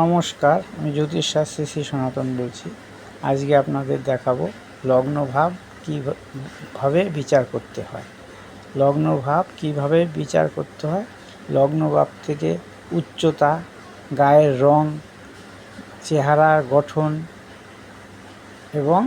নমস্কার, আমি জ্যোতিষ শাস্ত্রী শ্রী সনাতন বলছি। আজকে আপনাদের দেখাবো লগ্ন ভাব কীভাবে বিচার করতে হয়। লগ্ন ভাব কীভাবে বিচার করতে হয়? লগ্ন ভাব থেকে উচ্চতা, গায়ের রং, চেহারার গঠন এবং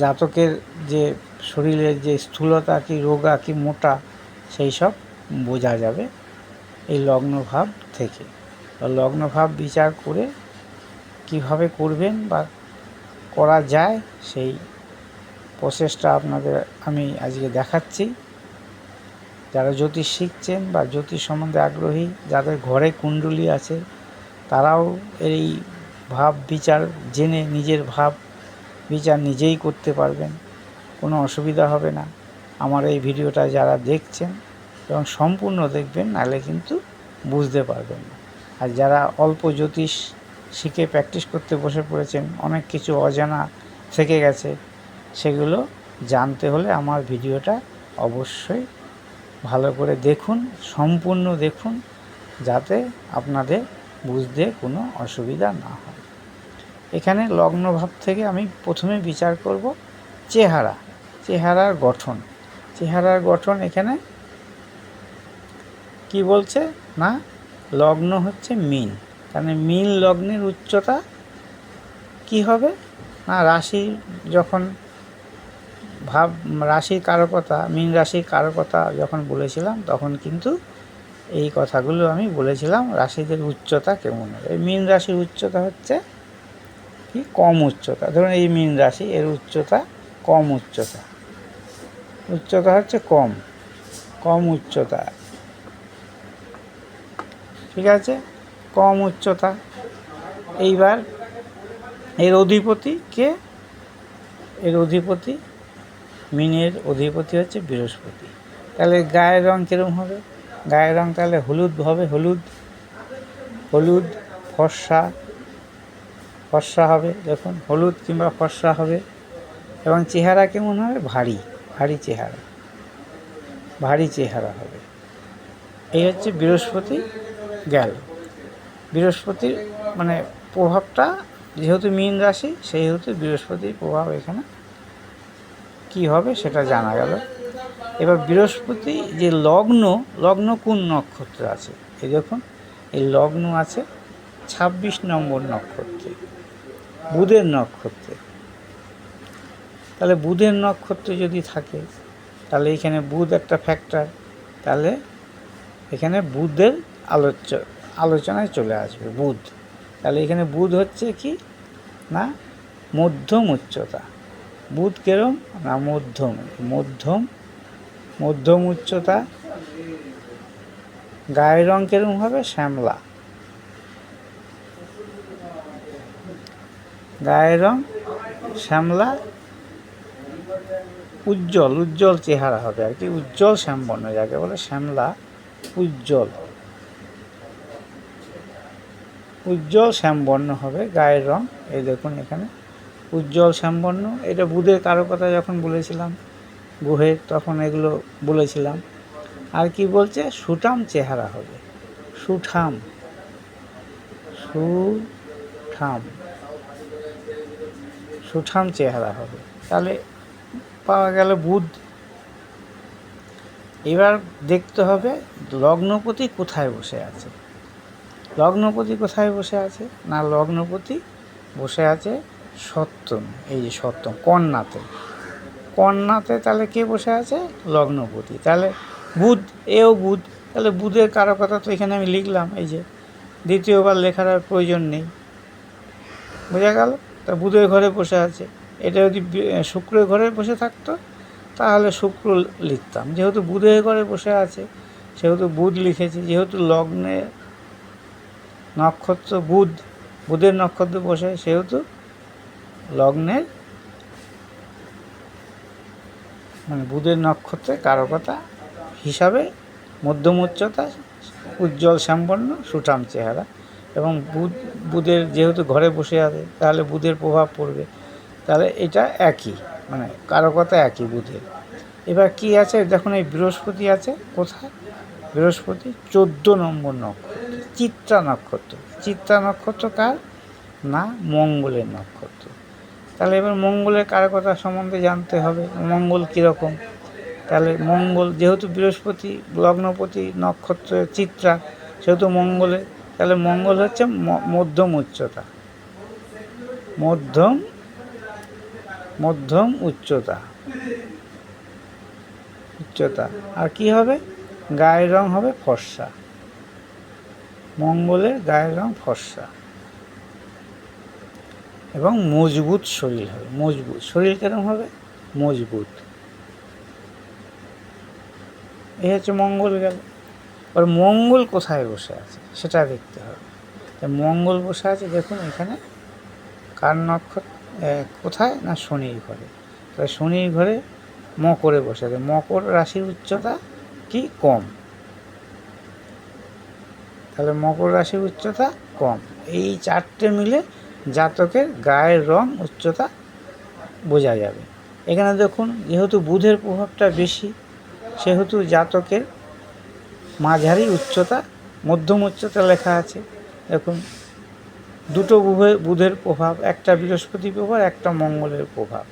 জাতকের যে শরীরের যে স্থূলতা কি রোগা কি মোটা, সেই সব বোঝা যাবে এই লগ্ন ভাব থেকে। তো লগ্ন ভাব বিচার করে কীভাবে করবেন বা করা যায়, সেই প্রসেসটা আপনাদের আমি আজকে দেখাচ্ছি। যারা জ্যোতিষ শিখছেন বা জ্যোতিষ সম্বন্ধে আগ্রহী, যাদের ঘরে কুণ্ডলী আছে, তারাও এই ভাব বিচার জেনে নিজের ভাব বিচার নিজেই করতে পারবেন। কোনো অসুবিধা হবে না। আমার এই ভিডিওটা যারা দেখছেন, এবং সম্পূর্ণ দেখবেন, নাহলে কিন্তু বুঝতে পারবেন না। আর যারা অল্প জ্যোতিষ শিখে প্র্যাকটিস করতে বসে পড়েছেন, অনেক কিছু অজানা থেকে গেছে, সেগুলো জানতে হলে আমার ভিডিওটা অবশ্যই ভালো করে দেখুন, সম্পূর্ণ দেখুন, যাতে আপনাদের বুঝতে কোনো অসুবিধা না হয়। এখানে লগ্নভাব থেকে আমি প্রথমে বিচার করব চেহারা, চেহারার গঠন। চেহারার গঠন এখানে কি বলছে? না? লগ্ন হচ্ছে মিন। কারণ মিন লগ্নের উচ্চতা কি হবে? না রাশি যখন ভাব, রাশির কারকতা, মিন রাশির কারকতা যখন বলেছিলাম, তখন কিন্তু এই কথাগুলো আমি বলেছিলাম, রাশিদের উচ্চতা কেমন হবে? এই মিন রাশির উচ্চতা হচ্ছে কি? কম উচ্চতা। ধরুন এই মিন রাশি, এর উচ্চতা কম উচ্চতা। উচ্চতা হচ্ছে কম। কম উচ্চতা। ঠিক আছে? কম উচ্চতা। এইবার এর অধিপতি কে? এর অধিপতি মিনের অধিপতি হচ্ছে বৃহস্পতি। তাহলে গায়ের রং কীরকম হবে? গায়ের রং তাহলে হলুদ হবে, হলুদ। হলুদ, ফর্সা। ফর্সা হবে, দেখুন, হলুদ কিংবা ফর্সা হবে। এবং চেহারা কেমন হবে? ভারী ভারী চেহারা। ভারী চেহারা হবে। এই হচ্ছে বৃহস্পতি। গেল। বৃহস্পতির মানে প্রভাবটা যেহেতু মীন রাশি, সেহেতু বৃহস্পতির প্রভাব এখানে কি হবে সেটা জানা গেল। এবার বৃহস্পতি যে লগ্ন লগ্ন কোন নক্ষত্র আছে? এই দেখুন, এই লগ্ন আছে ছাব্বিশ নম্বর নক্ষত্রে, বুধের নক্ষত্রে। তাহলে বুধের নক্ষত্রে যদি থাকে, তাহলে এখানে বুধ একটা ফ্যাক্টর তাহলে এখানে বুধের আলোচ্য, আলোচনায় চলে আসবে, বুধ। তাহলে এখানে বুধ হচ্ছে কি? না, মধ্যম উচ্চতা। বুধ কেরম? না, মধ্যম। মধ্যম মধ্যম উচ্চতা। গায়ের রং কেরম হবে? শ্যামলা। গায়ের রং শ্যামলা। উজ্জ্বল উজ্জ্বল চেহারা হবে আর কি। উজ্জ্বল শ্যামবর্ণ, যাকে বলে শ্যামলা, উজ্জ্বল। উজ্জ্বল শ্যামবর্ণ হবে, গায়ের রং। এই দেখুন এখানে। উজ্জ্বল শ্যামবর্ণ। এটা বুধের কারও কথা যখন বলেছিলাম, গুহের, তখন এগুলো বলেছিলাম। আর কি বলছে? সুঠাম চেহারা হবে। সুঠাম। সুঠাম। সুঠাম চেহারা হবে। তাহলে পাওয়া গেল বুধ। এবার দেখতে হবে লগ্নপতি কোথায় বসে আছে। লগ্নপতি কোথায় বসে আছে? না, লগ্নপতি বসে আছে সপ্তম এই যে সপ্তম কন্যাতে। কন্যাতে তাহলে কে বসে আছে? লগ্নপতি। তাহলে বুধ, এও বুধ। তাহলে বুধের কারও কথা তো এখানে আমি লিখলাম, এই যে দ্বিতীয়বার লেখার আর প্রয়োজন নেই। বোঝা গেল? তা বুধের ঘরে বসে আছে। এটা যদি শুক্রের ঘরে বসে থাকতো, তাহলে শুক্র লিখতাম। যেহেতু বুধের ঘরে বসে আছে, সেহেতু বুধ লিখেছি। যেহেতু লগ্নে নক্ষত্র বুধ, বুধের নক্ষত্র বসে, সেহেতু লগ্নের মানে বুধের নক্ষত্রে কারকতা হিসাবে মধ্যম উচ্চতা উজ্জ্বল সম্পন্ন, সুঠাম চেহারা এবং বুধ, বুধের যেহেতু ঘরে বসে আছে, তাহলে বুধের প্রভাব পড়বে। তাহলে এটা একই মানে কারকতা একই বুধের। এবার কি আছে? দেখুন, এই বৃহস্পতি আছে, কোথায়? বৃহস্পতি, চোদ্দ নম্বর নক্ষত্র, চিত্রা নক্ষত্র। চিত্রা নক্ষত্র কার? না, মঙ্গলের নক্ষত্র। তাহলে এবার মঙ্গলের কারকতা সম্বন্ধে জানতে হবে? মঙ্গল কীরকম? তাহলে মঙ্গল, যেহেতু বৃহস্পতি, লগ্নপতি, নক্ষত্র, চিত্রা, সেহেতু মঙ্গলে, তাহলে মঙ্গল হচ্ছে মধ্যম উচ্চতা। মধ্যম মধ্যম উচ্চতা। উচ্চতা। আর কি হবে? গায়ের রং হবে ফর্সা। মঙ্গলের গায়ের রং ফর্সা। এবং মজবুত শরীর হবে। মজবুত। শরীর কেরম হবে? মজবুত। এই হচ্ছে মঙ্গল গেল। আর মঙ্গল কোথায় বসে আছে? সেটা দেখতে হবে। মঙ্গল বসে আছে, দেখুন এখানে। কার নক্ষত্র? কোথায়? না শনির ঘরে। তাহলে শনির ঘরে মকরে বসে আছে। মকর রাশির উচ্চতা কি? কম। তাহলে মকর রাশির উচ্চতা কম। এই চারটে মিলে জাতকের গায়ের রং উচ্চতা বোঝা যাবে। এখানে দেখুন, যেহেতু বুধের প্রভাবটা বেশি, সেহেতু জাতকের মাঝারি উচ্চতা, মধ্যম উচ্চতা লেখা আছে। দেখুন, দুটো বুধে বুধের প্রভাব, একটা বৃহস্পতি প্রভাব, একটা মঙ্গলের প্রভাব।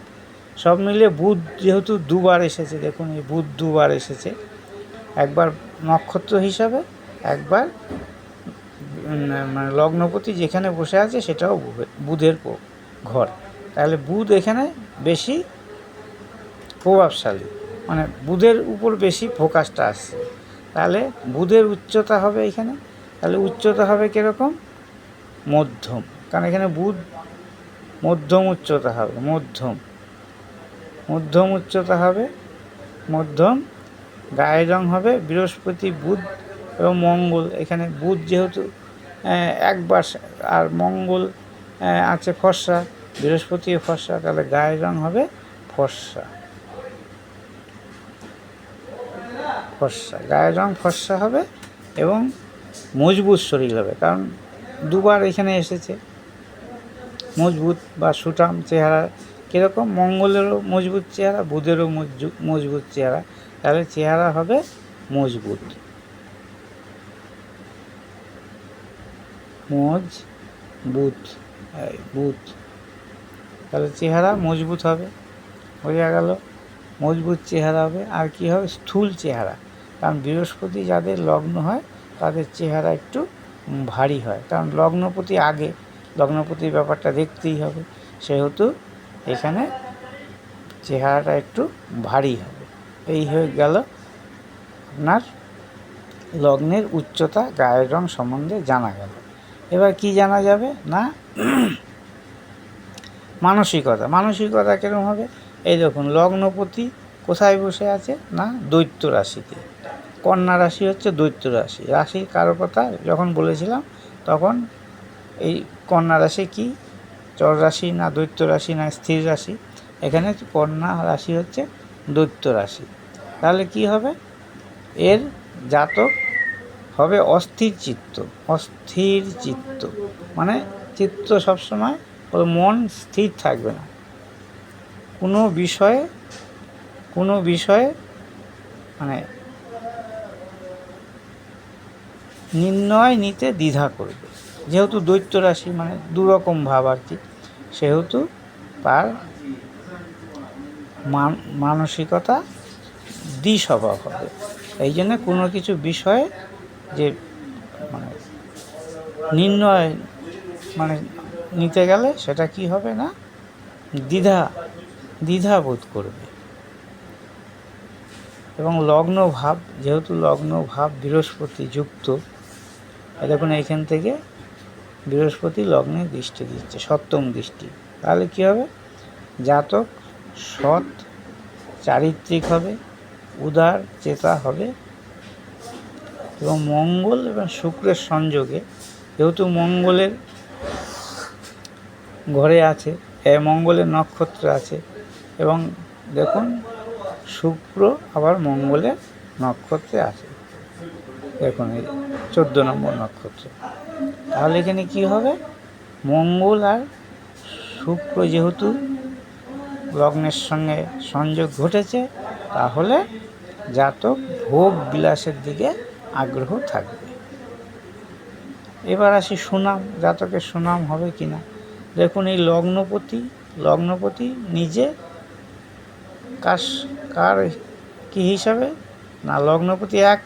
সব মিলে বুধ যেহেতু দুবার এসেছে, দেখুন এই বুধ দুবার এসেছে। একবার নক্ষত্র হিসাবে, একবার মানে লগ্নপতি যেখানে বসে আছে সেটাও বুধে- বুধের ঘর। তাহলে বুধ এখানে বেশি প্রভাবশালী। মানে বুধের উপর বেশি ফোকাসটা আসছে তাহলে বুধের উচ্চতা হবে এখানে। তাহলে উচ্চতা হবে কীরকম? মধ্যম। কারণ এখানে বুধ মধ্যম উচ্চতা হবে, মধ্যম। মধ্যম উচ্চতা হবে, মধ্যম গায়ের রং হবে বৃহস্পতি বুধ এবং মঙ্গল। এখানে বুধ যেহেতু আহ, একবার আর মঙ্গল আছে ফর্সা বৃহস্পতি ফর্সা তাহলে গায়ের রং হবে ফর্সা। ফর্সা গায়ের রং ফর্সা হবে এবং মজবুত শরীর হবে কারণ দুবার এখানে এসেছে। মজবুত বা সুটাম চেহারা কীরকম? মঙ্গলেরও মজবুত চেহারা বুধেরও মজবু- মজবুত চেহারা। তাহলে চেহারা হবে মজবুত। মজবুত বুত তাহলে চেহারা মজবুত হবে, বোঝা গেল? মজবুত চেহারা হবে, আর কি হবে? স্থূল চেহারা। কারণ বৃহস্পতি যাদের লগ্ন হয়, তাদের চেহারা একটু ভারী হয়। কারণ লগ্নপতি আগে, লগ্নপতির ব্যাপারটা দেখতেই হবে। সেহেতু এখানে চেহারাটা একটু ভারী হবে। এই হয়ে গেল আপনার লগ্নের উচ্চতা, গায়ের রং সম্বন্ধে জানা গেল। এবার কি জানা যাবে? না? মানসিকতা। মানসিকতা কীরকম হবে? এই দেখুন, লগ্নপতি কোথায় বসে আছে? না, দৈত্য রাশিতে। কন্যা রাশি হচ্ছে দৈত্য রাশি। রাশির কথা? যখন বলেছিলাম, তখন এই কন্যা রাশি কি? চর রাশি না দৈত্য রাশি না স্থির রাশি? এখানে কন্যা রাশি হচ্ছে দৈত্য রাশি তাহলে কি হবে? এর জাতক হবে অস্থির চিত্ত অস্থির চিত্ত। মানে চিত্ত সবসময় ওর মন স্থির থাকবে না। কোনো বিষয়ে কোনো বিষয়ে মানে নির্ণয় নিতে দ্বিধা করবে। যেহেতু দৈত্য রাশি মানে দুরকম ভাব আর কি, সেহেতু তার মানসিকতা দ্বিস্বভাব হবে। এই জন্য কোনো কিছু বিষয়ে যে মানে নির্ণয় মানে নিতে গেলে সেটা কি হবে না? দ্বিধা দ্বিধা বোধ করবে। এবং লগ্ন ভাব, যেহেতু লগ্ন ভাব বৃহস্পতি যুক্ত দেখুন এইখান থেকে বৃহস্পতি লগ্নে দৃষ্টি দিচ্ছে, সপ্তম দৃষ্টি। তাহলে কি হবে? জাতক সৎ, চারিত্রিক হবে, উদার, চেতা হবে। এবং মঙ্গল এবং শুক্রের সংযোগে, যেহেতু মঙ্গলের ঘরে আছে মঙ্গলের নক্ষত্র আছে, এবং দেখুন, শুক্র আবার মঙ্গলের নক্ষত্রে আছে। দেখুন, এই চোদ্দ নম্বর নক্ষত্র। তাহলে এখানে কি হবে? মঙ্গল আর শুক্র যেহেতু লগ্নের সঙ্গে সংযোগ ঘটেছে, তাহলে জাতক ভোগ বিলাসের দিকে আগ্রহ থাকবে। এবার আসি সুনাম, জাতকের সুনাম হবে কি না দেখুন, এই লগ্নপতি লগ্নপতি নিজে কার কার কি হিসাবে? না, লগ্নপতি এক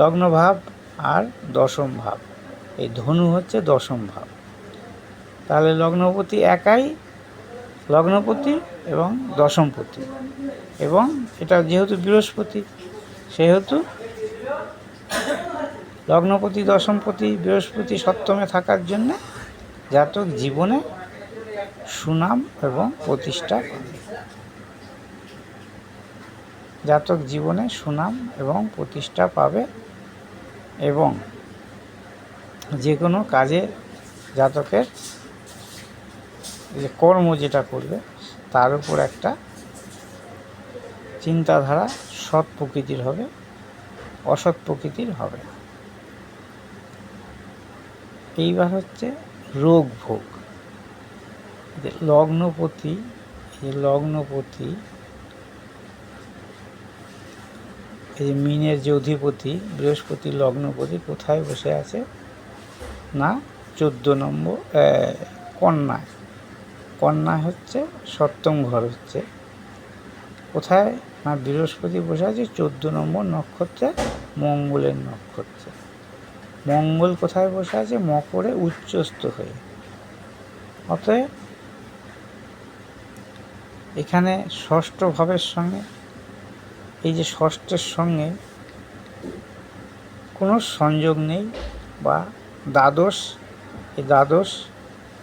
লগ্ন ভাব আর দশম ভাব। এই ধনু হচ্ছে দশম ভাব। তাহলে লগ্নপতি একাই লগ্নপতি এবং দশমপতি। এবং এটা যেহেতু বৃহস্পতি, সেহেতু লগ্নপতি, দশমপতি, বৃহস্পতি সপ্তমে থাকার জন্য জাতক জীবনে সুনাম এবং প্রতিষ্ঠা পাবে জাতক জীবনে সুনাম এবং প্রতিষ্ঠা পাবে এবং যে কোনো কাজে জাতকের যে কর্ম যেটা করবে, তার উপর একটা চিন্তাধারা সৎ প্রকৃতির হবে, অসৎ প্রকৃতির হবে। এইবার হচ্ছে রোগ ভোগ। লগ্নপতি, এই লগ্নপতি, এই মিনের যে অধিপতি বৃহস্পতি লগ্নপতি কোথায় বসে আছে? না, চোদ্দ নম্বর কন্যায়। কন্যা হচ্ছে, সপ্তম ঘর হচ্ছে। কোথায়? না বৃহস্পতি বসে আছে, চোদ্দ নম্বর নক্ষত্রে মঙ্গলের নক্ষত্রে। মঙ্গল কোথায় বসে আছে? মকরে উচ্চস্থ হয়ে। অতএব এখানে ষষ্ঠ ভাবের সঙ্গে, এই যে ষষ্ঠের সঙ্গে কোনো সংযোগ নেই বা দ্বাদশ, এই দ্বাদশ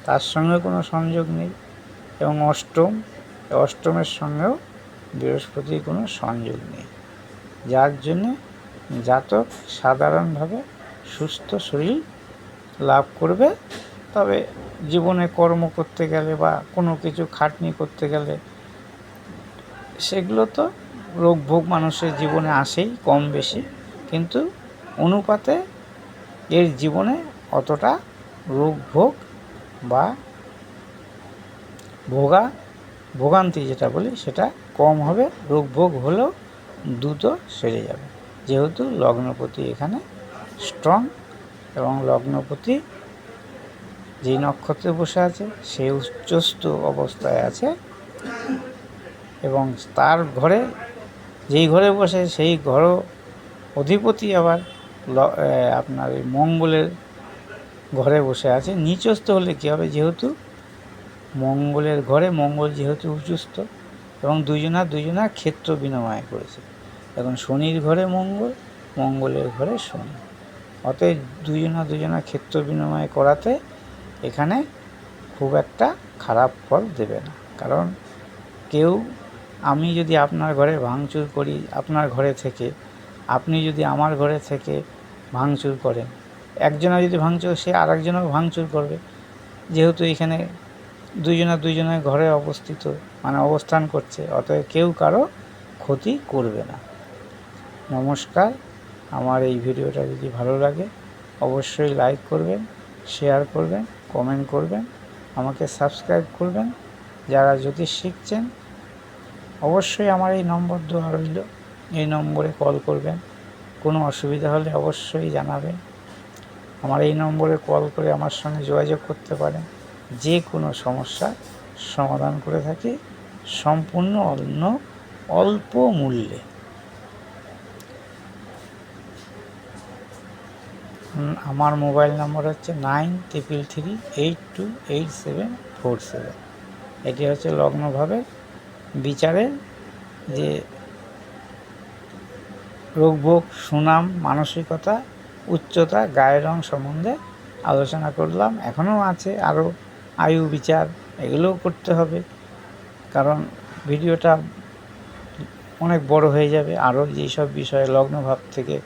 তার সঙ্গে কোনো সংযোগ নেই। এবং অষ্টম, অষ্টমের সঙ্গেও বৃহস্পতির কোনো সংযোগ নেই। যার জন্যে জাতক সাধারণভাবে সুস্থ শরীর লাভ করবে। তবে জীবনে কর্ম করতে গেলে বা কোনো কিছু খাটনি করতে গেলে সেগুলো তো রোগ ভোগ মানুষের জীবনে আসেই কম বেশি। কিন্তু অনুপাতে এর জীবনে অতটা রোগ ভোগ বা ভোগা, ভোগান্তি যেটা বলি, সেটা কম হবে রোগ ভোগ হলেও দ্রুত সেরে যাবে। যেহেতু লগ্নপতি এখানে স্ট্রং এবং লগ্নপতি যেই নক্ষত্রে বসে আছে, সে উচ্চস্থ অবস্থায় আছে এবং তার ঘরে, যেই ঘরে বসে, সেই ঘর অধিপতি আবার আপনার এই মঙ্গলের ঘরে বসে আছে। নিচস্থ হলে কী হবে? যেহেতু মঙ্গলের ঘরে মঙ্গল যেহেতু উচ্চস্থ এবং দুজনা দুজনা ক্ষেত্র বিনিময় করেছে। এখন শনির ঘরে মঙ্গল, মঙ্গলের ঘরে শনি। অতএব দুজনা দুজনা ক্ষেত্র বিনিময় করাতে এখানে খুব একটা খারাপ ফল দেবে না। কারণ কেউ, আমি যদি আপনার ঘরে ভাঙচুর করি, আপনার ঘরে থেকে, আপনি যদি আমার ঘরে থেকে ভাঙচুর করেন, একজনা যদি ভাঙচুর, সে আরেকজনও ভাঙচুর করবে। যেহেতু এখানে দুজনা দুজনের ঘরে অবস্থিত মানে অবস্থান করছে, অতএব কেউ কারও ক্ষতি করবে না। নমস্কার, আমার এই ভিডিওটা যদি ভালো লাগে, অবশ্যই লাইক করবেন, শেয়ার করবেন, কমেন্ট করবেন, আমাকে সাবস্ক্রাইব করবেন। যারা জ্যোতিষ শিখছেন, অবশ্যই আমার এই নম্বর দেওয়া রইল, এই নম্বরে কল করবেন। কোনো অসুবিধা হলে অবশ্যই জানাবেন। আমার এই নম্বরে কল করে আমার সঙ্গে যোগাযোগ করতে পারেন। যে কোনো সমস্যার সমাধান করে থাকি, সম্পূর্ণ অন্য, অল্প মূল্যে। আমার মোবাইল নম্বর হচ্ছে nine triple three eight two eight seven four seven. এটি হচ্ছে লগ্নভাবে বিচারের যে রোগভোগ সুনাম, মানসিকতা, উচ্চতা, গায়ের রং সম্বন্ধে আলোচনা করলাম। এখনও আছে আরও আয়ু, বিচার এগুলোও করতে হবে। কারণ ভিডিওটা অনেক বড় হয়ে যাবে। আরও যেসব বিষয়ে লগ্নভাব থেকে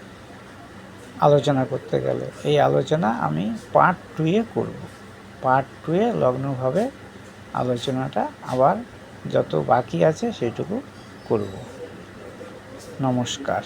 আলোচনা করতে গেলে এই আলোচনা আমি পার্ট টুয়ে করব। পার্ট টুয়ে লগ্নভাবে আলোচনাটা আবার যত বাকি আছে সেটুকু করব। নমস্কার।